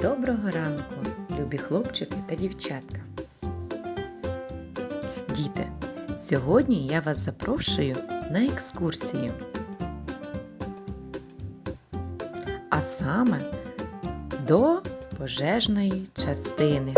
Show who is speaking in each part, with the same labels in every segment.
Speaker 1: Доброго ранку, любі хлопчики та дівчатка. Діти, сьогодні я вас запрошую на екскурсію. А саме до пожежної частини.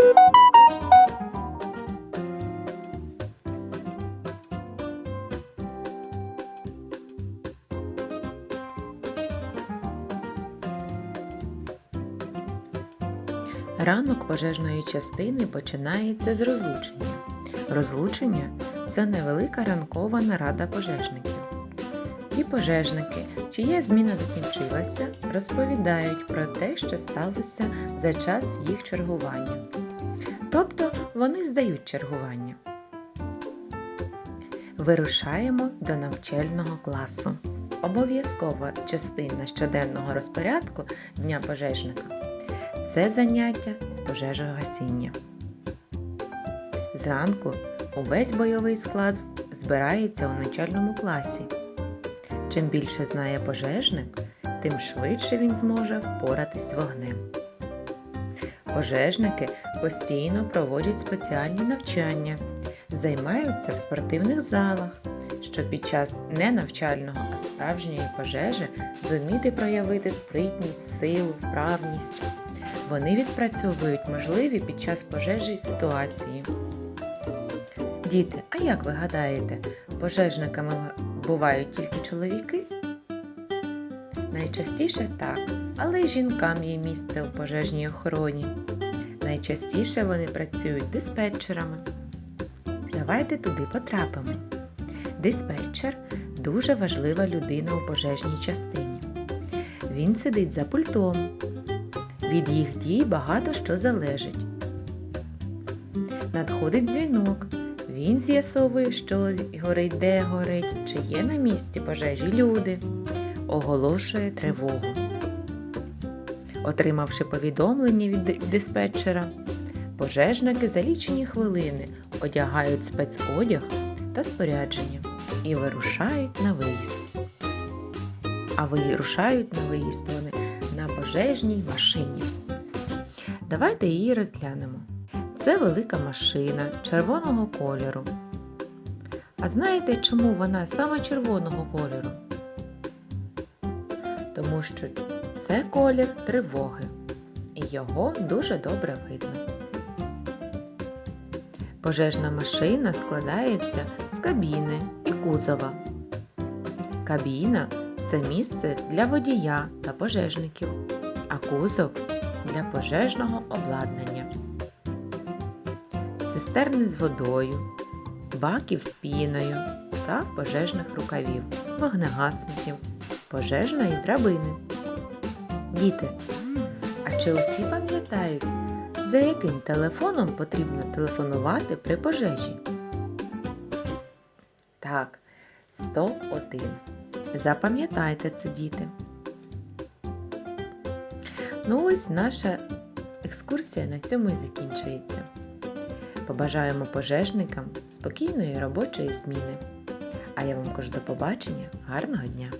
Speaker 1: Ранок пожежної частини починається з розлучення. Розлучення це невелика ранкова нарада пожежників. Ті пожежники, чия зміна закінчилася, розповідають про те, що сталося за час їх чергування. Тобто вони здають чергування. Вирушаємо до навчального класу. Обов'язкова частина щоденного розпорядку Дня пожежника це заняття з пожежогасіння. Зранку увесь бойовий склад збирається у начальному класі. Чим більше знає пожежник, тим швидше він зможе впоратись з вогнем. Пожежники постійно проводять спеціальні навчання, займаються в спортивних залах, щоб під час не навчального, а справжньої пожежі зуміти проявити спритність, силу, вправність. Вони відпрацьовують можливі під час пожежі ситуації. Діти, а як ви гадаєте, пожежниками бувають тільки чоловіки? Найчастіше так, але й жінкам є місце у пожежній охороні. Найчастіше вони працюють диспетчерами. Давайте туди потрапимо. Диспетчер дуже важлива людина у пожежній частині. Він сидить за пультом. Від їх дій багато що залежить. Надходить дзвінок. Він з'ясовує, що горить, де горить, чи є на місці пожежі люди, оголошує тривогу. Отримавши повідомлення від диспетчера, пожежники за лічені хвилини одягають спецодяг та спорядження і вирушають на виїзд. А вирушають на виїзд вони на пожежній машині. Давайте її розглянемо. Це велика машина червоного кольору. А знаєте, чому вона саме червоного кольору? Тому що це колір тривоги, і його дуже добре видно. Пожежна машина складається з кабіни і кузова. Кабіна це місце для водія та пожежників, а кузов для пожежного обладнання. Цистерни з водою, баків з піною та пожежних рукавів, вогнегасників, пожежної драбини. Діти, а чи усі пам'ятають, за яким телефоном потрібно телефонувати при пожежі? Так, 101. Запам'ятайте це, діти. Ну ось наша екскурсія на цьому і закінчується. Побажаємо пожежникам спокійної робочої зміни. А я вам кажу до побачення, гарного дня!